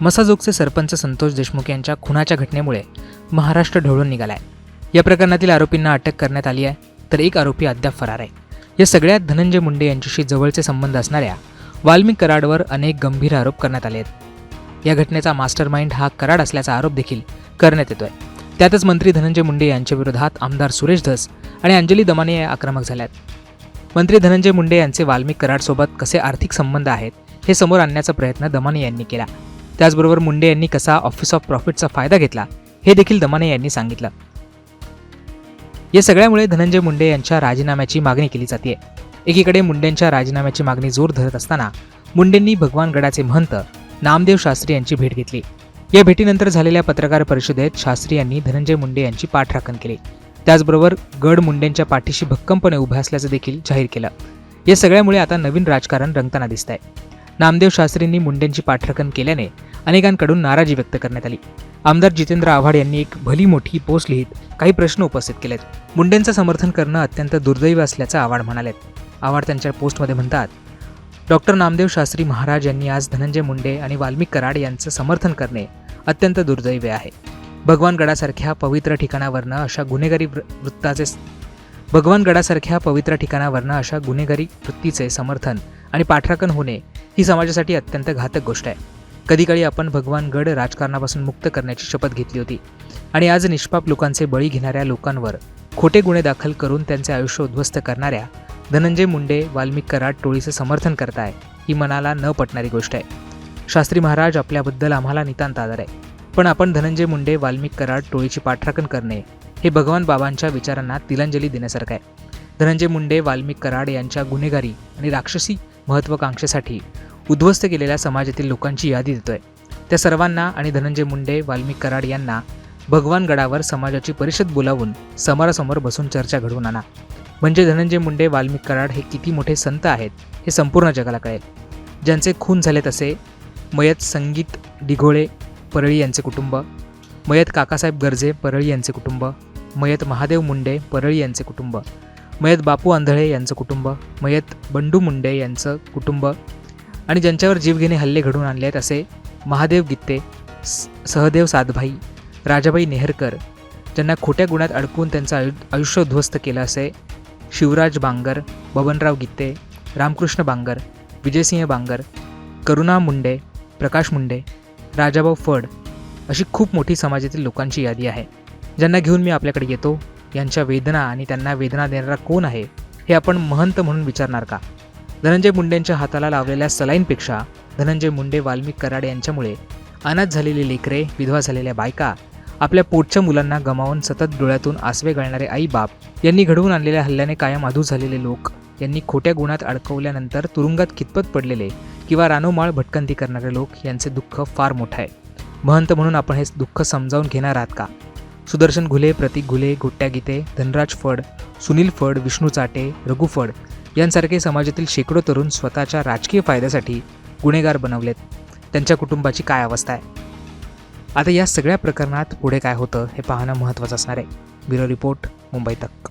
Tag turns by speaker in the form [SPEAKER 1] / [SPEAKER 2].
[SPEAKER 1] मसाजोगचे सरपंच संतोष देशमुख यांच्या खुनाच्या घटनेमुळे महाराष्ट्र ढवळून निघालाय. या प्रकरणातील आरोपींना अटक करण्यात आली आहे तर एक आरोपी अद्याप फरार आहे. या सगळ्यात धनंजय मुंडे यांच्याशी जवळचे संबंध असणाऱ्या वाल्मिक कराडवर अनेक गंभीर आरोप करण्यात आले आहेत. या घटनेचा मास्टर माइंड हा कराड असल्याचा आरोप देखील करण्यात येतोय. त्यातच मंत्री धनंजय मुंडे यांच्या विरोधात आमदार सुरेश धस आणि अंजली दमाने या आक्रमक झाल्यात. मंत्री धनंजय मुंडे यांचे वाल्मिक कराडसोबत कसे आर्थिक संबंध आहेत हे समोर आणण्याचा प्रयत्न दमाने यांनी केला. त्याचबरोबर मुंडे यांनी कसा ऑफिस ऑफ प्रॉफिटचा फायदा घेतला हे देखील दमाने यांनी सांगितलं. या सगळ्यामुळे धनंजय मुंडे यांच्या राजीनाम्याची मागणी केली जाते. एकीकडे मुंडेंच्या राजीनाम्याची मागणी जोर धरत असताना मुंडेंनी भगवान गडाचे महंत नामदेव शास्त्री यांची भेट घेतली. या भेटीनंतर झालेल्या पत्रकार परिषदेत शास्त्री यांनी धनंजय मुंडे यांची पाठराखण केली. त्याचबरोबर गड मुंडेंच्या पाठीशी भक्कमपणे उभे असल्याचं देखील जाहीर केलं. या सगळ्यामुळे आता नवीन राजकारण रंगताना दिसत आहे नामदेव शास्त्रींनी मुंडेंची पाठराखण केल्याने अनेकांकडून नाराजी व्यक्त करण्यात आली. आमदार जितेंद्र आव्हाड यांनी एक भली मोठी पोस्ट लिहित काही प्रश्न उपस्थित केलेत. मुंडेंचं समर्थन करणं अत्यंत दुर्दैवी असल्याचं आव्हाड म्हणालेत. आव्हाड त्यांच्या पोस्टमध्ये म्हणतात डॉक्टर नामदेव शास्त्री महाराज यांनी आज धनंजय मुंडे आणि वाल्मिक कराड यांचं समर्थन करणे अत्यंत दुर्दैवी आहे. भगवान गडासारख्या पवित्र ठिकाणावरनं अशा गुन्हेगारी वृ- वृत्ताचे भगवान गडासारख्या पवित्र ठिकाणावरनं अशा गुन्हेगारी वृत्तीचे समर्थन आणि पाठराखण होणे ही समाजासाठी अत्यंत घातक गोष्ट आहे. कधीकाळी आपण भगवान गड राजकारणापासून मुक्त करण्याची शपथ घेतली होती. आणि आज निष्पाप लोकांचे बळी घेणाऱ्या लोकांवर खोटे गुन्हे दाखल करून त्यांचे आयुष्य उद्ध्वस्त करणाऱ्या धनंजय मुंडे वाल्मिक कराड टोळीचे समर्थन करताय ही मनाला न पटणारी गोष्ट आहे. शास्त्री महाराज आपल्याबद्दल आम्हाला नितांत आदर आहे. पण आपण धनंजय मुंडे वाल्मिक कराड टोळीची पाठराखण करणे हे भगवान बाबांच्या विचारांना तिलांजली देण्यासारखं आहे. धनंजय मुंडे वाल्मिक कराड यांच्या गुन्हेगारी आणि राक्षसी महत्त्वाकांक्षेसाठी उद्ध्वस्त केलेल्या समाजातील लोकांची यादी देतोय. त्या सर्वांना आणि धनंजय मुंडे वाल्मिक कराड यांना भगवान गडावर समाजाची परिषद बोलावून समोरासमोर बसून चर्चा घडवून आणा. म्हणजे धनंजय मुंडे वाल्मिक कराड हे किती मोठे संत आहेत हे संपूर्ण जगाला कळेल. ज्यांचे खून झाले तसे मयत संगीत डिघोळे परळी यांचे कुटुंब मयत काकासाहेब गर्जे परळी यांचे कुटुंब मयत महादेव मुंडे परळी यांचे कुटुंब मयत बापू आंधळे यांचं कुटुंब मयत बंडू मुंडे यांचं कुटुंब आणि ज्यांच्यावर जीवघेणे हल्ले घडवून आणले आहेत असे महादेव गित्ते स- सहदेव सातभाई राजाबाई नेहरकर ज्यांना खोट्या गुणात अडकून त्यांचं आयु आयुष्य उद्ध्वस्त केलं असे शिवराज बांगर बबनराव गित्ते रामकृष्ण बांगर विजयसिंह बांगर करुणा मुंडे प्रकाश मुंडे राजाभाऊ फड अशी खूप मोठी समाजातील लोकांची यादी आहे. ज्यांना घेऊन मी आपल्याकडे येतो यांच्या वेदना आणि त्यांना वेदना देणारा कोण आहे हे आपण महंत म्हणून विचारणार का? धनंजय मुंडेंच्या हाताला लावलेल्या सलाईनपेक्षा धनंजय मुंडे वाल्मिक कराड यांच्यामुळे अनाथ झालेली लेकरे विधवा झालेल्या बायका आपल्या पोटच्या मुलांना गमावून सतत डोळ्यातून आसवे गळणारे आई बाप यांनी घडवून आणलेल्या हल्ल्याने कायम अधू झालेले लोक यांनी खोट्या गुणात अडकवल्यानंतर तुरुंगात कितपत पडलेले किंवा रानोमाळ भटकंती करणारे लोक यांचे दुःख फार मोठं आहे. महंत म्हणून आपण हे दुःख समजावून घेणार आहात का? सुदर्शन घुले प्रतीक घुले गोट्या गीते धनराज फड सुनील फड विष्णू चाटे रघु फड यांसारखे समाजातील शेकडो तरुण स्वतःच्या राजकीय फायद्यासाठी गुन्हेगार बनवलेत. त्यांच्या कुटुंबाची काय अवस्था आहे? आता या सगळ्या प्रकरणात पुढे काय होतं हे पाहणं महत्त्वाचं असणार आहे. ब्युरो रिपोर्ट मुंबई तक.